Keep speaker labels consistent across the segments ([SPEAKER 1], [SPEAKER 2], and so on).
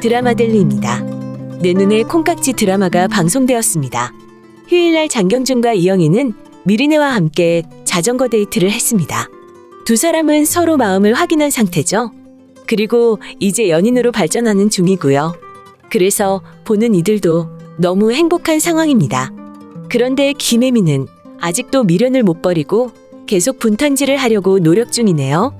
[SPEAKER 1] 드라마 델리입니다. 내 눈에 콩깍지 드라마가 방송되었습니다. 휴일날 장경준과 이영희는 미리네와 함께 자전거 데이트를 했습니다. 두 사람은 서로 마음을 확인한 상태죠. 그리고 이제 연인으로 발전하는 중이고요. 그래서 보는 이들도 너무 행복한 상황입니다. 그런데 김혜미는 아직도 미련을 못 버리고 계속 분탕질을 하려고 노력 중이네요.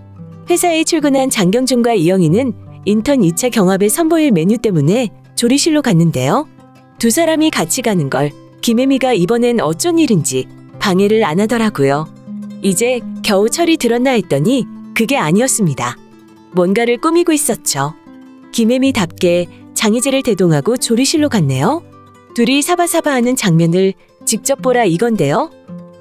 [SPEAKER 1] 회사에 출근한 장경준과 이영희는 인턴 2차 경합에 선보일 메뉴 때문에 조리실로 갔는데요. 두 사람이 같이 가는 걸 김혜미가 이번엔 어쩐 일인지 방해를 안 하더라고요. 이제 겨우 철이 들었나 했더니 그게 아니었습니다. 뭔가를 꾸미고 있었죠. 김혜미답게 장희재를 대동하고 조리실로 갔네요. 둘이 사바사바하는 장면을 직접 보라 이건데요.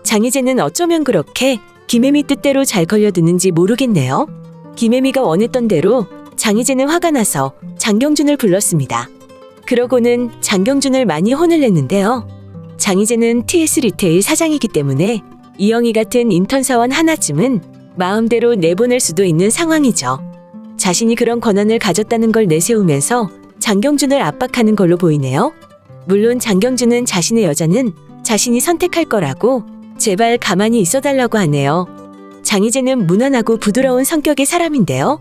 [SPEAKER 1] 장희재는 어쩌면 그렇게 김혜미 뜻대로 잘 걸려드는지 모르겠네요. 김혜미가 원했던 대로 장희재는 화가 나서 장경준을 불렀습니다. 그러고는 장경준을 많이 혼을 냈는데요. 장희재는 TS 리테일 사장이기 때문에 이영희 같은 인턴 사원 하나쯤은 마음대로 내보낼 수도 있는 상황이죠. 자신이 그런 권한을 가졌다는 걸 내세우면서 장경준을 압박하는 걸로 보이네요. 물론 장경준은 자신의 여자는 자신이 선택할 거라고 제발 가만히 있어달라고 하네요. 장희재는 무난하고 부드러운 성격의 사람인데요.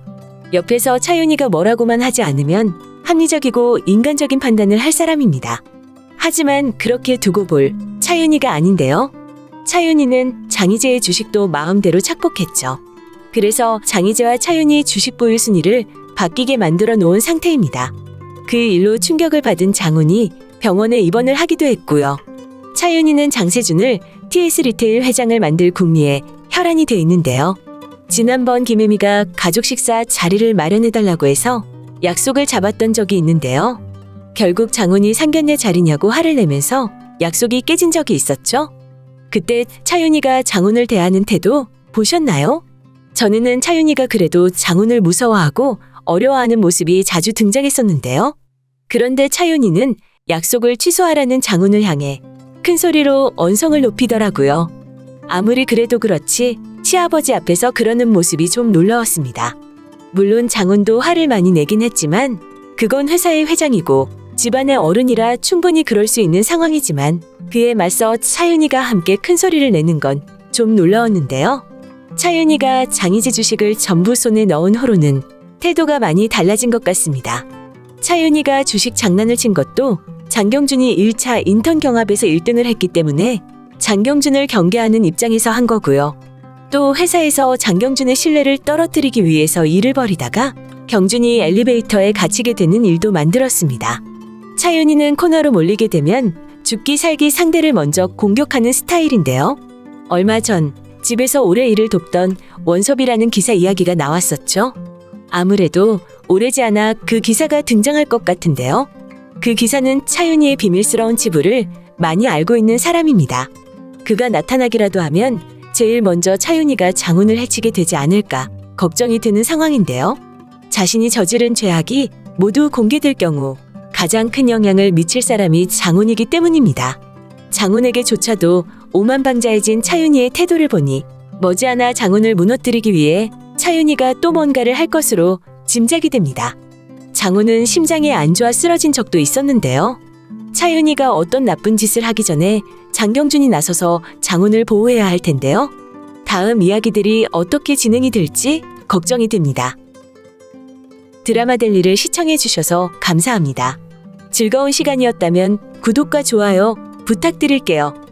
[SPEAKER 1] 옆에서 차윤이가 뭐라고만 하지 않으면 합리적이고 인간적인 판단을 할 사람입니다. 하지만 그렇게 두고 볼 차윤이가 아닌데요. 차윤이는 장희재의 주식도 마음대로 착복했죠. 그래서 장희재와 차윤이 주식 보유 순위를 바뀌게 만들어 놓은 상태입니다. 그 일로 충격을 받은 장훈이 병원에 입원을 하기도 했고요. 차윤이는 장세준을 TS 리테일 회장을 만들 궁리에 혈안이 돼 있는데요. 지난번 김혜미가 가족 식사 자리를 마련해달라고 해서 약속을 잡았던 적이 있는데요. 결국 장훈이 상견례 자리냐고 화를 내면서 약속이 깨진 적이 있었죠. 그때 차윤이가 장훈을 대하는 태도 보셨나요? 전에는 차윤이가 그래도 장훈을 무서워하고 어려워하는 모습이 자주 등장했었는데요. 그런데 차윤이는 약속을 취소하라는 장훈을 향해 큰 소리로 언성을 높이더라고요. 아무리 그래도 그렇지 시아버지 앞에서 그러는 모습이 좀 놀라웠습니다. 물론 장훈도 화를 많이 내긴 했지만 그건 회사의 회장이고 집안의 어른이라 충분히 그럴 수 있는 상황이지만 그에 맞서 차윤이가 함께 큰 소리를 내는 건 좀 놀라웠는데요. 차윤이가 장희재 주식을 전부 손에 넣은 후로는 태도가 많이 달라진 것 같습니다. 차윤이가 주식 장난을 친 것도 장경준이 1차 인턴 경합에서 1등을 했기 때문에 장경준을 경계하는 입장에서 한 거고요. 또 회사에서 장경준의 신뢰를 떨어뜨리기 위해서 일을 벌이다가 경준이 엘리베이터에 갇히게 되는 일도 만들었습니다. 차윤이는 코너로 몰리게 되면 죽기 살기 상대를 먼저 공격하는 스타일인데요. 얼마 전 집에서 오래 일을 돕던 원섭이라는 기사 이야기가 나왔었죠. 아무래도 오래지 않아 그 기사가 등장할 것 같은데요. 그 기사는 차윤이의 비밀스러운 치부를 많이 알고 있는 사람입니다. 그가 나타나기라도 하면 제일 먼저 차윤이가 장훈을 해치게 되지 않을까 걱정이 되는 상황인데요. 자신이 저지른 죄악이 모두 공개될 경우 가장 큰 영향을 미칠 사람이 장훈이기 때문입니다. 장훈에게조차도 오만방자해진 차윤이의 태도를 보니 머지않아 장훈을 무너뜨리기 위해 차윤이가 또 뭔가를 할 것으로 짐작이 됩니다. 장훈은 심장이 안 좋아 쓰러진 적도 있었는데요. 차윤이가 어떤 나쁜 짓을 하기 전에 장경준이 나서서 장훈을 보호해야 할 텐데요. 다음 이야기들이 어떻게 진행이 될지 걱정이 됩니다. 드라마 델리를 시청해 주셔서 감사합니다. 즐거운 시간이었다면 구독과 좋아요 부탁드릴게요.